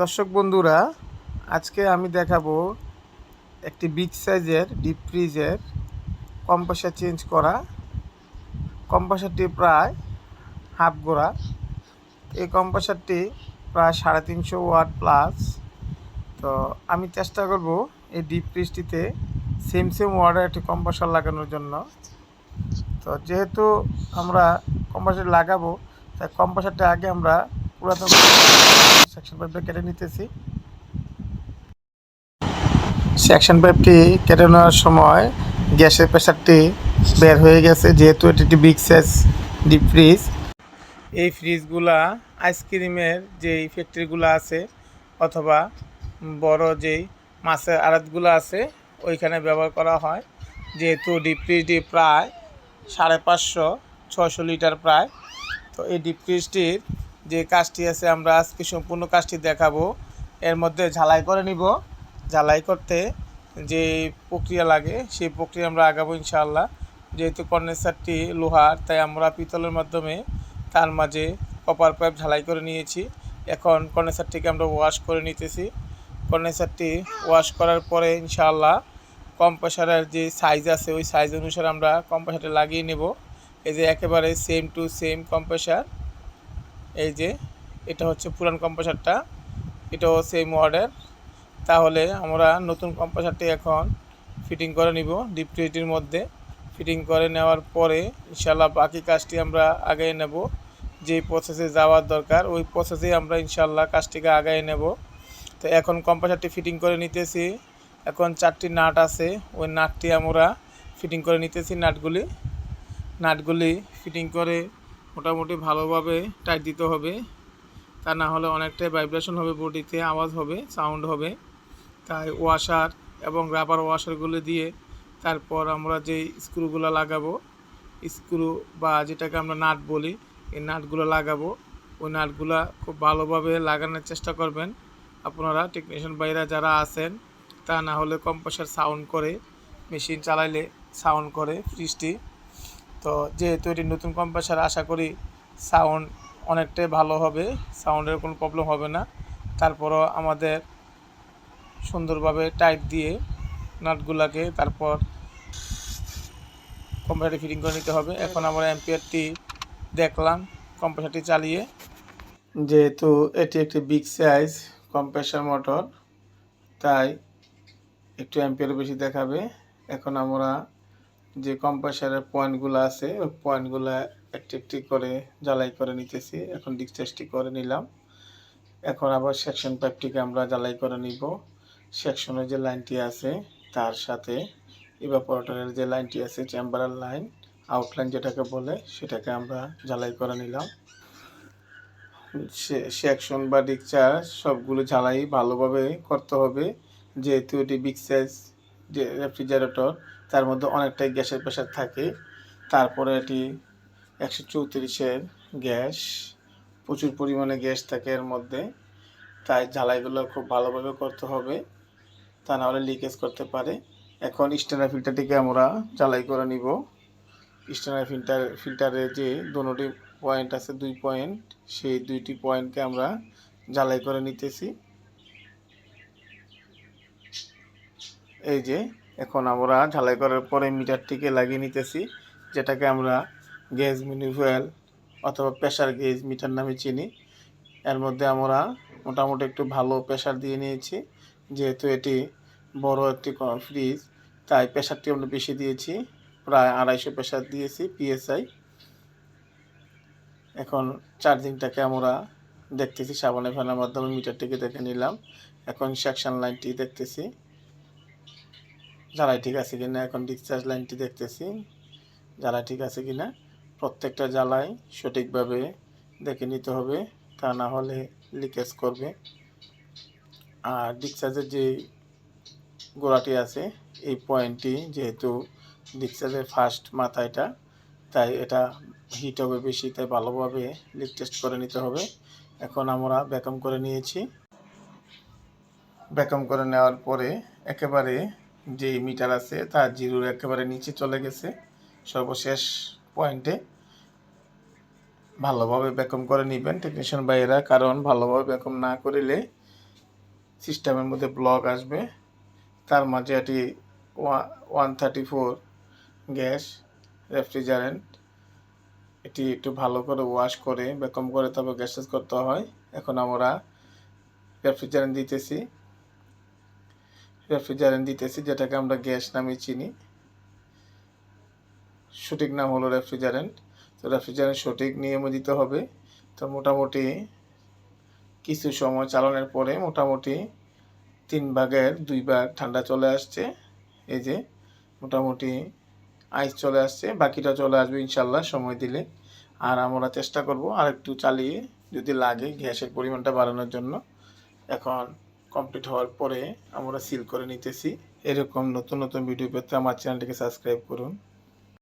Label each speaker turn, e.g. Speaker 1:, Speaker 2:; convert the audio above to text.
Speaker 1: দর্শক বন্ধুরা, আজকে আমি দেখাবো একটি বিগ সাইজের ডিপ ফ্রিজের কম্প্রেসার চেঞ্জ করা। কম্পাসারটি প্রায় হাফ গোড়া। এই কম্পাসারটি প্রায় সাড়ে তিনশো ওয়াট প্লাস তো আমি চেষ্টা করব এই ডিপ ফ্রিজটিতে সেম সেম ওয়ার্ডের একটি কম্প্রেসার লাগানোর জন্য। তো যেহেতু আমরা কম্পাসার লাগাবো, তাই কম্প্রেসারটা আগে আমরা পুরাতন সেকশন পাইপটা কেটে নিতেছি। সেকশন পাইপটি কেটে নেওয়ার সময় গ্যাসের প্রেশারটি বের হয়ে গেছে, যেহেতু এটি একটি বিগ সাইজ ডিপ ফ্রিজ এই ফ্রিজগুলা আইসক্রিমের যেই ফ্যাক্টরিগুলো আছে, অথবা বড় যেই মাছের আড়তগুলো আছে, ওইখানে ব্যবহার করা হয়। যেহেতু ডিপ ফ্রিজটি প্রায় সাড়ে পাঁচশো ছশো লিটার প্রায়, তো এই ডিপ ফ্রিজটির যে কাজটি আছে, আমরা আজকে সম্পূর্ণ কাজটি দেখাবো। এর মধ্যে ঝালাই করে নিব। ঝালাই করতে যে প্রক্রিয়া লাগে, সেই প্রক্রিয়া আমরা আগাবো ইনশাআল্লাহ। যেহেতু কন্ডেন্সারটি লোহার, তাই আমরা পিতলের মাধ্যমে তার মাঝে কপার পাইপ ঝালাই করে নিয়েছি। এখন কন্ডেন্সারটিকে আমরা ওয়াশ করে নিতেছি। কন্ডেন্সারটি ওয়াশ করার পরে ইনশাআল্লাহ কম্প্রেসারের যে সাইজ আছে, ওই সাইজ অনুসারে আমরা কম্প্রেসারটা লাগিয়ে নেব। এই যে একেবারে সেম টু সেম কম্প্রেসার। এই যে, এটা হচ্ছে পুরান কম্প্রেসারটা এটাও সেম ওয়ার্ডের তাহলে আমরা নতুন কম্প্রেসারটি এখন ফিটিং করে নিব ডিপ ফ্রিজটির মধ্যে। ফিটিং করে নেওয়ার পরে ইনশাল্লাহ বাকি কাজটি আমরা আগায় নেব। যে প্রসেসে যাওয়ার দরকার, ওই প্রসেসেই আমরা ইনশাল্লাহ কাজটিকে আগায় নেব। তো এখন কম্প্রেসারটি ফিটিং করে নিতেছি। এখন চারটি নাট আছে, ওই নাটটি আমরা ফিটিং করে নিতেছি নাটগুলি। নাটগুলি ফিটিং করে মোটামুটি ভালোভাবে টাইট দিতে হবে। তা না হলে অনেকটাই ভাইব্রেশন হবে বডিতে, আওয়াজ হবে সাউন্ড হবে। তাই ওয়াশার এবং রাবার ওয়াশারগুলো দিয়ে তারপর আমরা যেই স্ক্রুগুলো লাগাবো স্ক্রু বা যেটাকে আমরা নাট বলি, এই নাটগুলো লাগাবো। ওই নাটগুলো খুব ভালোভাবে লাগানোর চেষ্টা করবেন। আপনারা টেকনিশিয়ান বাইরা যারা আছেন, তা না হলে কম্প্রেসার সাউন্ড করে মেশিন চালাইলে সাউন্ড করে ফ্রিজটি তো যেহেতু এটি নতুন কম্প্রেসার আশা করি সাউন্ড অনেকটাই ভালো হবে সাউন্ডের কোনো প্রবলেম হবে না। তারপরও আমাদের সুন্দরভাবে টাইট দিয়ে নাটগুলাকে তারপর কম্পিউটারটি ফিটিং করে নিতে হবে। এখন আমরা অ্যাম্পিয়ারটি দেখলাম কম্প্রেসারটি চালিয়ে। যেহেতু এটি একটি বিগ সাইজ কম্প্রেসার মোটর তাই একটু অ্যাম্পিয়ার বেশি দেখাবে। এখন আমরা যে কম্প্রেসারের পয়েন্টগুলো আছে, ওই পয়েন্টগুলো একটি একটি করে জ্বালাই করে নিতেছি। এখন ডিসচার্জটি করে নিলাম। এখন আবার সেকশন পাইপটিকে আমরা জ্বালাই করে নিব। সেকশনের যে লাইনটি আছে, তার সাথে ইভাপোরেটরের যে লাইনটি আছে চেম্বারের লাইন আউটলাইন যেটাকে বলে, সেটাকে আমরা জ্বালাই করে নিলাম। সেকশন বা ডিকচার্জ সবগুলো ঝালাই ভালোভাবে করতে হবে। যেহেতু এটি বিগ সাইজ রেফ্রিজারেটর তার মধ্যে অনেকটাই গ্যাসের প্রেশার থাকে। তারপরে এটি একশো চৌত্রিশের গ্যাস, প্রচুর পরিমাণে গ্যাস থাকে এর মধ্যে। তাই ঝালাইগুলো খুব ভালোভাবে করতে হবে, তা নাহলে লিকেজ করতে পারে। এখন স্ট্যান্ডার ফিল্টারটিকে আমরা জ্বালাই করে নিব। স্ট্যান্ডার ফিল্টার ফিল্টারে যে দুটি পয়েন্ট আছে, দুই পয়েন্ট সেই দুইটি পয়েন্টকে আমরা জ্বালাই করে নিতেছি। এই যে এখন আমরা ঝালাই করার পরে মিটারটিকে লাগিয়ে নিতেছি, যেটাকে আমরা গ্যাস মিনিফুয়েল অথবা প্রেশার গেজ মিটার নামে চিনি। এর মধ্যে আমরা মোটামুটি একটু ভালো প্রেশার দিয়ে নিয়েছি, যেহেতু এটি বড় একটি ফ্রিজ, তাই প্রেশারটি আমরা বেশি দিয়েছি, প্রায় আড়াইশো প্রেশার দিয়েছি পিএসআই। এখন চার্জিংটাকে আমরা দেখতেছি, সাবানের ফেলার মাধ্যমে মিটারটিকে দেখে নিলাম। এখন সেকশন লাইনটি দেখতেছি। জ্বালাই ঠিক আছে কিনা, এখন ডিসচার্জ লাইনটি দেখতেছি। জ্বালাই ঠিক আছে কিনা, প্রত্যেকটা জ্বালাই সঠিকভাবে দেখে নিতে হবে, তা না হলে লিকেজ করবে। আর ডিসচার্জের যে গোড়াটি আছে, এই পয়েন্টটি যেহেতু ডিসচার্জের ফার্স্ট মাথায়টা তাই এটা হিট হবে বেশি, তাই ভালোভাবে লিক টেস্ট করে নিতে হবে। এখন আমরা ব্যাকম করে নিয়েছি। ব্যাকম করে নেওয়ার পরে একেবারে যে মিটার আছে তার জিরোর একেবারে নিচে চলে গেছে। সর্বশেষ পয়েন্টে ভালোভাবে ব্যাকম করে নেবেন টেকনিশিয়ান ভাইয়েরা, কারণ ভালোভাবে ব্যাকম না করিলে সিস্টেমের মধ্যে ব্লক আসবে। তার মাঝে এটি one thirty four gas refrigerant এটি একটু ভালো করে ওয়াশ করে বেকম করে তারপর গ্যাস করতে হয়। এখন আমরা রেফ্রিজারেন্ট দিতেছি। রেফ্রিজারেন্ট দিতেছি, যেটাকে আমরা গ্যাস নামে চিনি। সঠিক নাম হলো রেফ্রিজারেন্ট তো রেফ্রিজারেন্ট সঠিক নিয়মে দিতে হবে। তো মোটামুটি কিছু সময় চালানোর পরে মোটামুটি তিন ভাগের দুই ভাগ ঠান্ডা চলে আসছে। এই যে মোটামুটি আইস চলে আসছে, বাকিটা চলে আসবে ইনশাল্লাহ সময় দিলে। আর আমরা চেষ্টা করব আর একটু চালিয়ে যদি লাগে গ্যাসের পরিমাণটা বাড়ানোর জন্য। এখন কমপ্লিট হওয়ার পরে আমরা সিল করে নিতেছি। এরকম নতুন নতুন ভিডিও পেতে আমার চ্যানেলটিকে সাবস্ক্রাইব করুন।